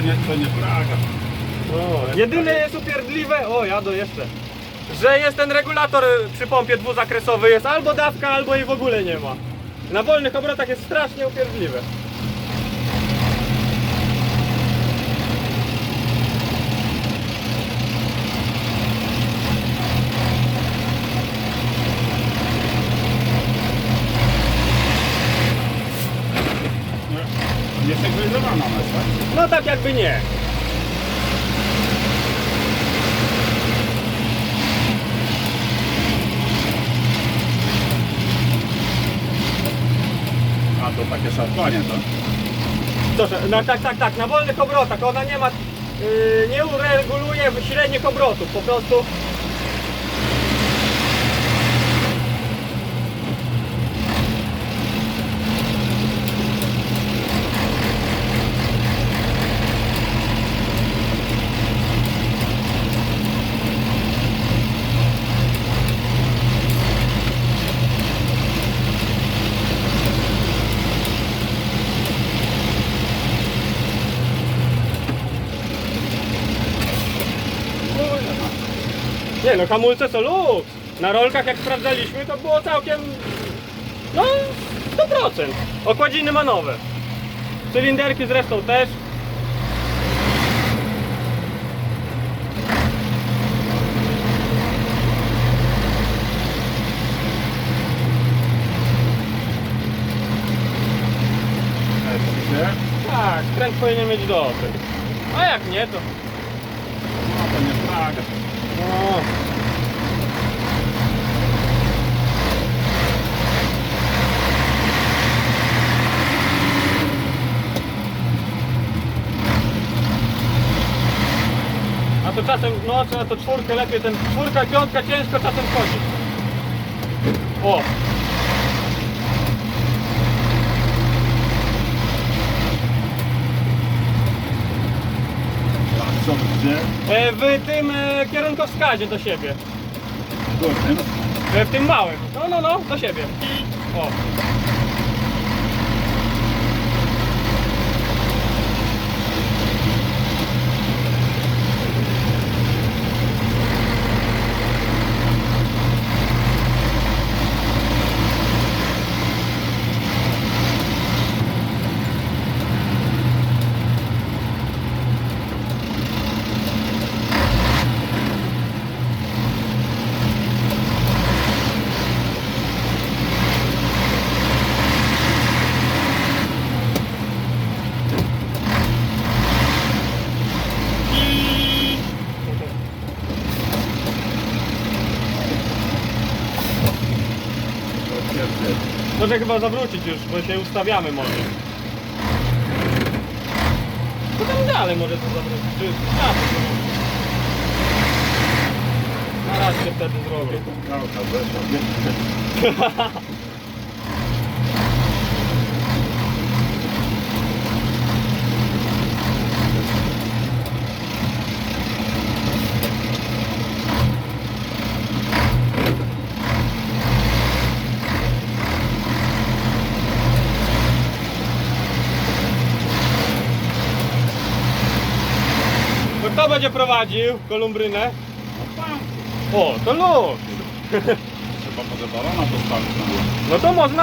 nie, to nie flaga. O, jedyne jest upierdliwe, o jadę jeszcze, że jest ten regulator przy pompie dwuzakresowy, jest albo dawka, albo jej w ogóle nie ma. Na wolnych obrotach jest strasznie upierdliwe. Jest, tak? No tak jakby nie. A to takie szarpanie to. Proszę, no tak, tak, tak, na wolnych obrotach ona nie ma, yy, nie ureguluje średnich obrotów, po prostu Nie no, hamulce są luz. Na rolkach jak sprawdzaliśmy to było całkiem, no 100%. Okładziny ma nowe. Cylinderki zresztą też. Tak, kręg powinien mieć dobry. A jak nie to... No to nie flaga. No. A to czasem, no trzeba to czwórkę lepiej, ten czwórka, piątka ciężko czasem wchodzi. O! A co gdzie? E, w tym e, kierunkowskazie do siebie. Górnym. E, w tym małym. No, no, no, do siebie. O. Może chyba zawrócić już, bo się ustawiamy może. To tam dalej może to zawrócić. Czy... A, na raz się wtedy zrobię. będzie prowadził kolumbrynę? O, to luz. Trzeba może balona postawić. No to można